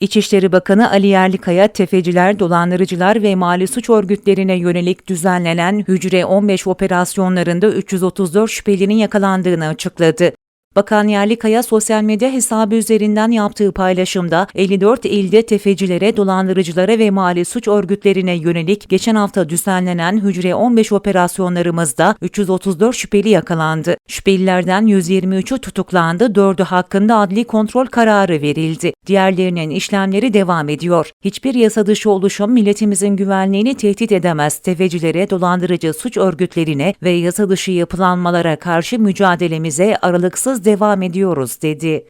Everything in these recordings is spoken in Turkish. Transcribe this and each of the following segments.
İçişleri Bakanı Ali Yerlikaya, tefeciler, dolandırıcılar ve mali suç örgütlerine yönelik düzenlenen Hücre 15 operasyonlarında 334 şüphelinin yakalandığını açıkladı. Bakan Yerlikaya sosyal medya hesabı üzerinden yaptığı paylaşımda 54 ilde tefecilere, dolandırıcılara ve mali suç örgütlerine yönelik geçen hafta düzenlenen Hücre 15 operasyonlarımızda 334 şüpheli yakalandı. Şüphelilerden 123'ü tutuklandı, 4'ü hakkında adli kontrol kararı verildi. Diğerlerinin işlemleri devam ediyor. Hiçbir yasa dışı oluşum milletimizin güvenliğini tehdit edemez. Tefecilere, dolandırıcı suç örgütlerine ve yasa dışı yapılanmalara karşı mücadelemize aralıksız devam ediyoruz dedi.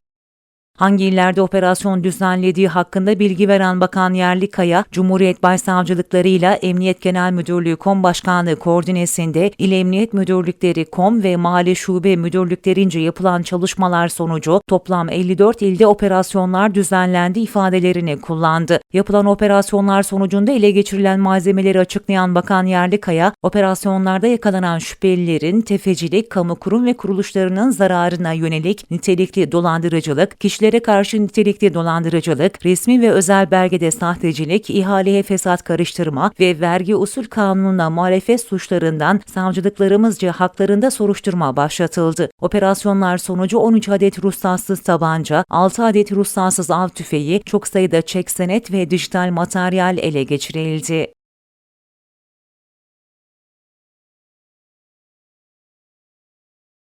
Hangi illerde operasyon düzenlediği hakkında bilgi veren Bakan Yerlikaya, Cumhuriyet Başsavcılıklarıyla Emniyet Genel Müdürlüğü Kom Başkanlığı koordinesinde İl Emniyet Müdürlükleri Kom ve Mali Şube Müdürlüklerince yapılan çalışmalar sonucu toplam 54 ilde operasyonlar düzenlendi ifadelerini kullandı. Yapılan operasyonlar sonucunda ele geçirilen malzemeleri açıklayan Bakan Yerlikaya, operasyonlarda yakalanan şüphelilerin tefecilik, kamu kurum ve kuruluşlarının zararına yönelik nitelikli dolandırıcılık, kişilere karşı nitelikli dolandırıcılık, resmi ve özel belgede sahtecilik, ihaleye fesat karıştırma ve vergi usul kanununa muhalefet suçlarından savcılıklarımızca haklarında soruşturma başlatıldı. Operasyonlar sonucu 13 adet ruhsatsız tabanca, 6 adet ruhsatsız av tüfeği, çok sayıda çek senet ve dijital materyal ele geçirildi.